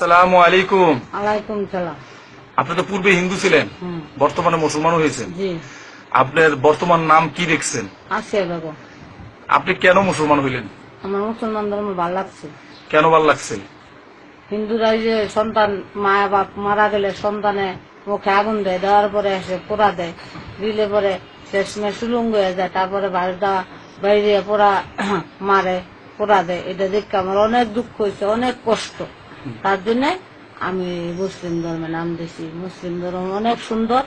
সালামু আলাইকুম। আলাইকুম সালাম। আপনি তো পূর্বে হিন্দু ছিলেন বর্তমানে মুসলমান হয়েছেন। আপনার বর্তমান নাম কি দেখছেন? আপনি কেন মুসলমান হইলেন? আমার মুসলমান ধর্ম ভালো লাগছে। কেন ভালো লাগছে? হিন্দুরা যে সন্তান মায়া বাপ মারা গেলে সন্তানে মুখে আগুন দেয় দেওয়ার পরে এসে পোড়া দেয় দিলে পরে শেষমে সুলুঙ্গ হয়ে যায় তারপরে বাড়িটা বাইরে পোড়া মারে পোড়া দেয়। এটা দেখে আমার অনেক দুঃখ হয়েছে অনেক কষ্ট। তার জন্য আমি মুসলিম ধর্মে নাম দিছি। মুসলিম ধর্ম অনেক সুন্দর।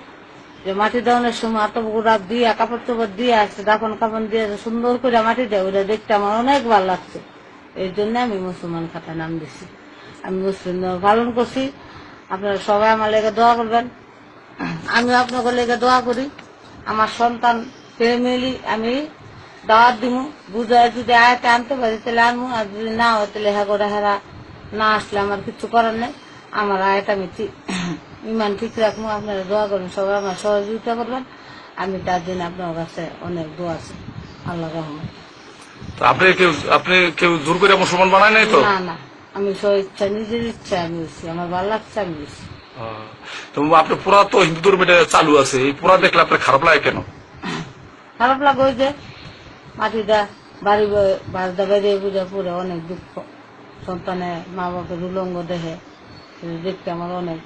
যে মাটি দেওয়ানোর সময় এত গুড়া দিয়ে, কাপড় চোপড় দিয়ে আসছে দাফন কাপড় দিয়ে সুন্দর করে মাটি দেয় ওটা দেখতে আমার অনেক ভালো লাগছে। এই জন্য আমি মুসলমান খাতা নাম দিছি। আমি মুসলিম ধর্ম পালন করছি। আপনারা সবাই আমার লেগে দোয়া করবেন। আমি আপনাদের লেগে দোয়া করি। আমার সন্তান, ফ্যামিলি, আমি দাওয়াত দিব বুঝায় যদি আয়তে আনতে পারি, তাহলে আনব আর যদি না হয়, তাহলে হ্যাঁ করে হেরা না আসলে আমার কিছু করার নেই। আমার আয়ত আমি ঠিক ইমান ঠিক রাখব আপনারা দোয়া করবেন সবাই আমার সহযোগিতা করবেন। আমি তার জন্য আপনার কাছে অনেক দোয়া আছে। আল্লাহ রহমান আপনি কেউ আপনি কেউ জোর করে মুসলমান বানায় নাই তো? না না। আমি স্ব ইচ্ছা নিজের ইচ্ছা আমি হয়েছি আমার ভালো লাগছে আমি হয়েছি তো আপনি পুরা তো হিন্দু ধর্ম চালু আছে। এই পুরা দেখলে আপনার খারাপ লাগে কেন? খারাপ লাগে ওই যে মাটিটা বাড়ি বাড়িটা বেরিয়ে বুঝে পড়ে অনেক দুঃখ। সন্তানে মা বাপের উলঙ্গ দেখে সেটা দেখতে আমার অনেক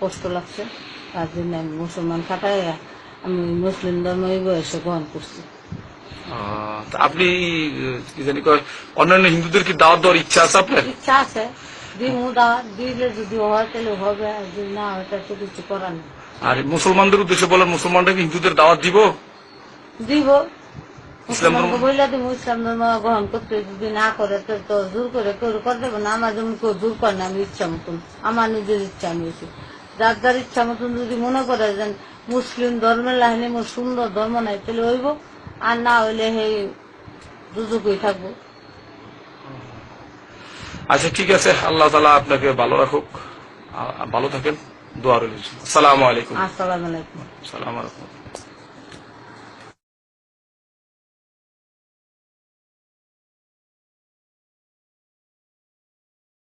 কষ্ট লাগছে। তার জন্য আমি মুসলমান কাটাই আমি মুসলিম ধর্ম এই বয়সে গ্রহণ করছি। আপনি কি জানি কয় অন্যান্য হিন্দুদের কি দাওয়াত দেওয়ার ইচ্ছা আছে আপনার? ইচ্ছা আছে। দিমু দেওয়া দিলে যদি হয় তাহলে হবে আর যদি না হয় তাহলে তো কিছু করার নেই। আর মুসলমানদের উদ্দেশ্যে বলেন মুসলমানরা কি হিন্দুদের দাওয়াত দিব? দিব। ইসলাম ধর্ম- মুসলমানকে বললে ইসলাম ধর্ম গ্রহণ করতে যদি না করে তো তো জোর করে কেউ করে দেবে না। আমার যেমন কেউ জোর করে না আমি ইচ্ছা মতন আমার নিজের ইচ্ছা আমি হয়েছি যার যার ইচ্ছা মতন যদি মনে করে যে মুসলিম ধর্মের লাইনে মোর সুন্দর ধর্ম নাই তাহলে হইব। আর না হইলে সেই দুজুকই থাকব। আচ্ছা ঠিক আছে। আল্লাহ তালা আপনাকে ভালো রাখুক। ভালো থাকেন। দোয়া রইল আলাইকুম। আসসালামু আলাইকুম। আলাইকুম।